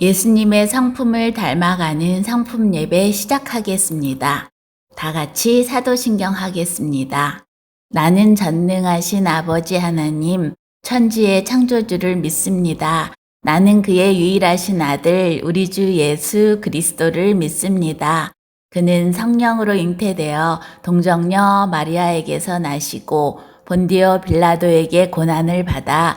예수님의 성품을 닮아가는 성품 예배 시작하겠습니다. 다 같이 사도신경 하겠습니다. 나는 전능하신 아버지 하나님, 천지의 창조주를 믿습니다. 나는 그의 유일하신 아들, 우리 주 예수 그리스도를 믿습니다. 그는 성령으로 잉태되어 동정녀 마리아에게서 나시고 본디오 빌라도에게 고난을 받아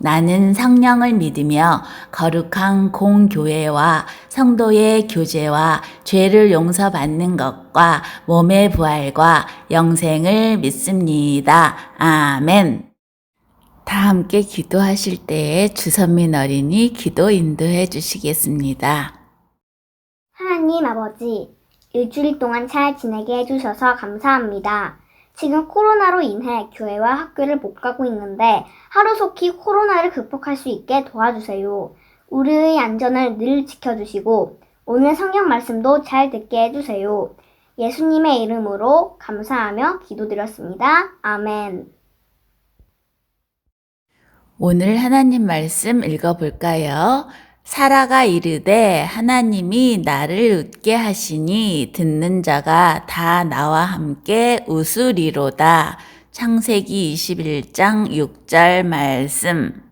나는 성령을 믿으며 거룩한 공교회와 성도의 교제와 죄를 용서받는 것과 몸의 부활과 영생을 믿습니다. 아멘. 다 함께 기도하실 때에 주선민 어린이 기도 인도해 주시겠습니다. 하나님 아버지, 일주일 동안 잘 지내게 해주셔서 감사합니다. 지금 코로나로 인해 교회와 학교를 못 가고 있는데 하루속히 코로나를 극복할 수 있게 도와주세요. 우리의 안전을 늘 지켜주시고 오늘 성경 말씀도 잘 듣게 해주세요. 예수님의 이름으로 감사하며 기도드렸습니다. 아멘. 오늘 하나님 말씀 읽어볼까요? 사라가 이르되 하나님이 나를 웃게 하시니 듣는 자가 다 나와 함께 웃으리로다. 창세기 21장 6절 말씀.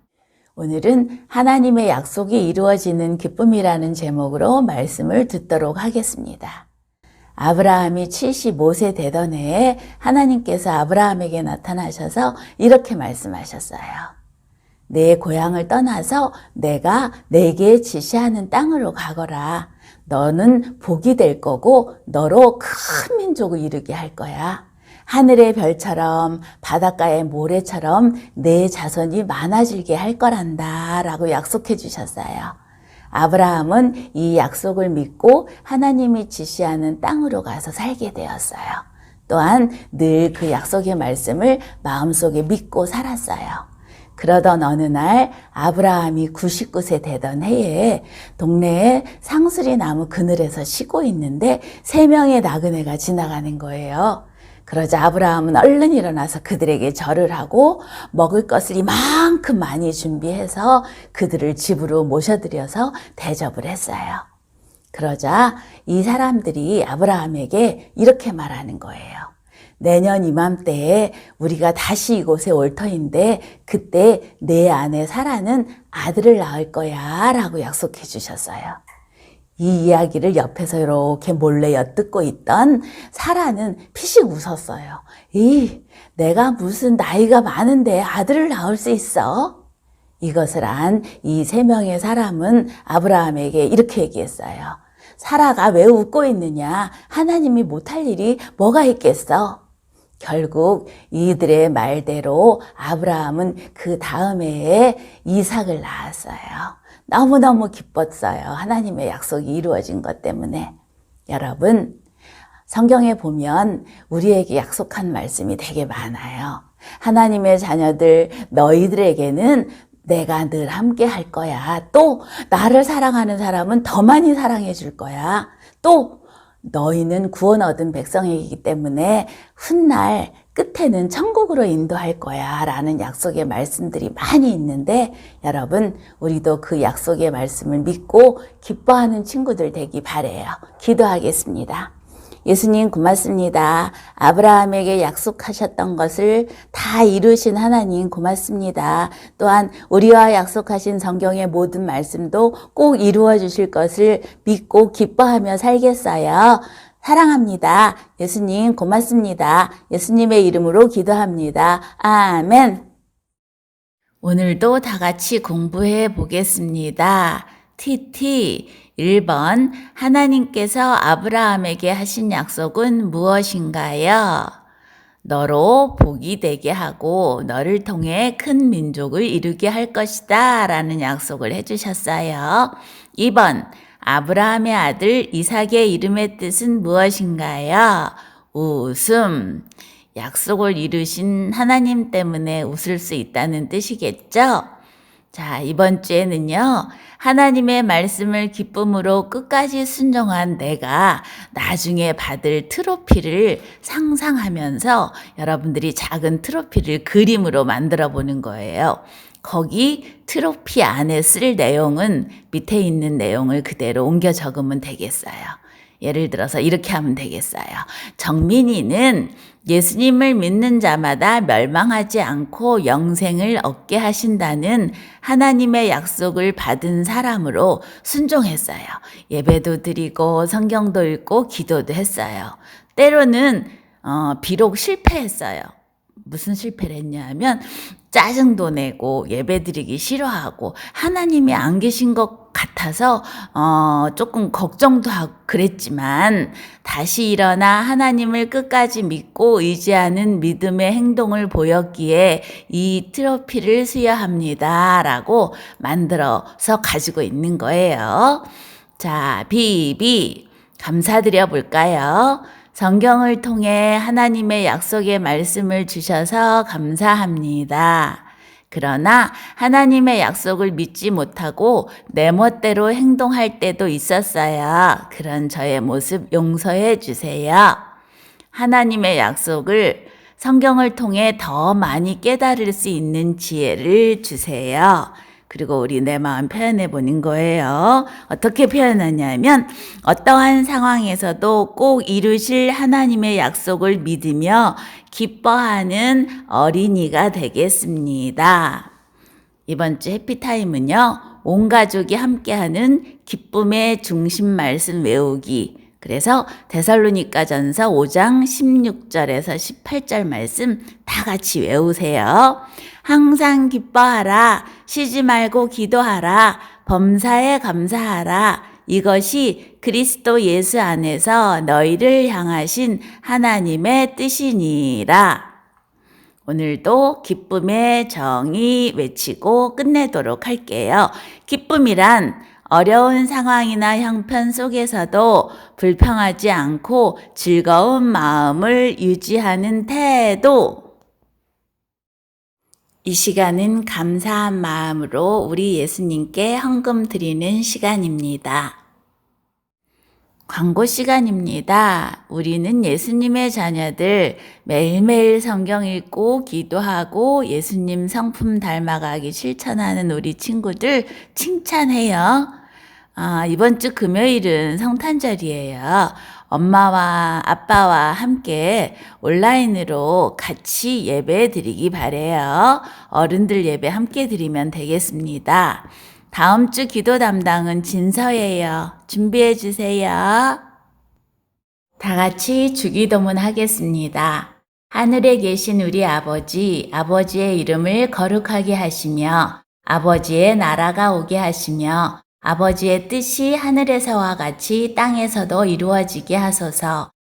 오늘은 하나님의 약속이 이루어지는 기쁨이라는 제목으로 말씀을 듣도록 하겠습니다. 아브라함이 75세 되던 해에 하나님께서 아브라함에게 나타나셔서 이렇게 말씀하셨어요. 내 고향을 떠나서 내가 내게 지시하는 땅으로 가거라. 너는 복이 될 거고 너로 큰 민족을 이루게 할 거야. 하늘의 별처럼 바닷가의 모래처럼 내 자손이 많아지게 할 거란다. 라고 약속해 주셨어요. 아브라함은 이 약속을 믿고 하나님이 지시하는 땅으로 가서 살게 되었어요. 또한 늘 그 약속의 말씀을 마음속에 믿고 살았어요. 그러던 어느 날 아브라함이 99세 되던 해에 동네에 상수리 나무 그늘에서 쉬고 있는데 세 명의 나그네가 지나가는 거예요. 그러자 아브라함은 얼른 일어나서 그들에게 절을 하고 먹을 것을 이만큼 많이 준비해서 그들을 집으로 모셔들여서 대접을 했어요. 그러자 이 사람들이 아브라함에게 이렇게 말하는 거예요. 내년 이맘때에 우리가 다시 이곳에 올 터인데 그때 내 아내 사라는 아들을 낳을 거야 라고 약속해 주셨어요. 이 이야기를 옆에서 이렇게 몰래 엿듣고 있던 사라는 피식 웃었어요. 이, 내가 무슨 나이가 많은데 아들을 낳을 수 있어? 이것을 안 이 세 명의 사람은 아브라함에게 이렇게 얘기했어요. 사라가 왜 웃고 있느냐? 하나님이 못할 일이 뭐가 있겠어? 결국 이들의 말대로 아브라함은 그 다음 해에 이삭을 낳았어요. 너무너무 기뻤어요. 하나님의 약속이 이루어진 것 때문에. 여러분, 성경에 보면 우리에게 약속한 말씀이 되게 많아요. 하나님의 자녀들, 너희들에게는 내가 늘 함께 할 거야. 또, 나를 사랑하는 사람은 더 많이 사랑해 줄 거야. 또, 너희는 구원 얻은 백성이기 때문에 훗날 끝에는 천국으로 인도할 거야 라는 약속의 말씀들이 많이 있는데 여러분 우리도 그 약속의 말씀을 믿고 기뻐하는 친구들 되기 바래요. 기도하겠습니다. 예수님 고맙습니다. 아브라함에게 약속하셨던 것을 다 이루신 하나님 고맙습니다. 또한 우리와 약속하신 성경의 모든 말씀도 꼭 이루어 주실 것을 믿고 기뻐하며 살겠어요. 사랑합니다. 예수님 고맙습니다. 예수님의 이름으로 기도합니다. 아멘. 오늘도 다 같이 공부해 보겠습니다. TT 1번 하나님께서 아브라함에게 하신 약속은 무엇인가요? 너로 복이 되게 하고 너를 통해 큰 민족을 이루게 할 것이다 라는 약속을 해주셨어요. 2번 아브라함의 아들 이삭의 이름의 뜻은 무엇인가요? 웃음. 약속을 이루신 하나님 때문에 웃을 수 있다는 뜻이겠죠? 자, 이번 주에는요, 하나님의 말씀을 기쁨으로 끝까지 순종한 내가 나중에 받을 트로피를 상상하면서 여러분들이 작은 트로피를 그림으로 만들어 보는 거예요. 거기 트로피 안에 쓸 내용은 밑에 있는 내용을 그대로 옮겨 적으면 되겠어요. 예를 들어서 이렇게 하면 되겠어요. 정민이는 예수님을 믿는 자마다 멸망하지 않고 영생을 얻게 하신다는 하나님의 약속을 받은 사람으로 순종했어요. 예배도 드리고 성경도 읽고 기도도 했어요. 때로는 어, 비록 실패했어요. 무슨 실패를 했냐 하면 짜증도 내고 예배 드리기 싫어하고 하나님이 안 계신 것 같아서 어 조금 걱정도 하고 그랬지만 다시 일어나 하나님을 끝까지 믿고 의지하는 믿음의 행동을 보였기에 이 트로피를 수여합니다라고 만들어서 가지고 있는 거예요. 자, 비비 감사드려 볼까요? 성경을 통해 하나님의 약속의 말씀을 주셔서 감사합니다. 그러나 하나님의 약속을 믿지 못하고 내 멋대로 행동할 때도 있었어요. 그런 저의 모습 용서해 주세요. 하나님의 약속을 성경을 통해 더 많이 깨달을 수 있는 지혜를 주세요. 그리고 우리 내 마음 표현해 보는 거예요. 어떻게 표현하냐면 어떠한 상황에서도 꼭 이루실 하나님의 약속을 믿으며 기뻐하는 어린이가 되겠습니다. 이번 주 해피타임은요, 온 가족이 함께하는 기쁨의 중심 말씀 외우기. 그래서 데살로니가 전서 5장 16절에서 18절 말씀 다 같이 외우세요. 항상 기뻐하라. 쉬지 말고 기도하라. 범사에 감사하라. 이것이 그리스도 예수 안에서 너희를 향하신 하나님의 뜻이니라. 오늘도 기쁨의 정의 외치고 끝내도록 할게요. 기쁨이란 어려운 상황이나 형편 속에서도 불평하지 않고 즐거운 마음을 유지하는 태도. 이 시간은 감사한 마음으로 우리 예수님께 헌금 드리는 시간입니다. 광고 시간입니다. 우리는 예수님의 자녀들 매일매일 성경 읽고 기도하고 예수님 성품 닮아가기 실천하는 우리 친구들 칭찬해요. 아, 이번 주 금요일은 성탄절이에요. 엄마와 아빠와 함께 온라인으로 같이 예배 드리기 바래요. 어른들 예배 함께 드리면 되겠습니다. 다음 주 기도 담당은 진서예요. 준비해 주세요. 다 같이 주기도문 하겠습니다. 하늘에 계신 우리 아버지, 아버지의 이름을 거룩하게 하시며, 아버지의 나라가 오게 하시며, 아버지의 뜻이 하늘에서와 같이 땅에서도 이루어지게 하소서.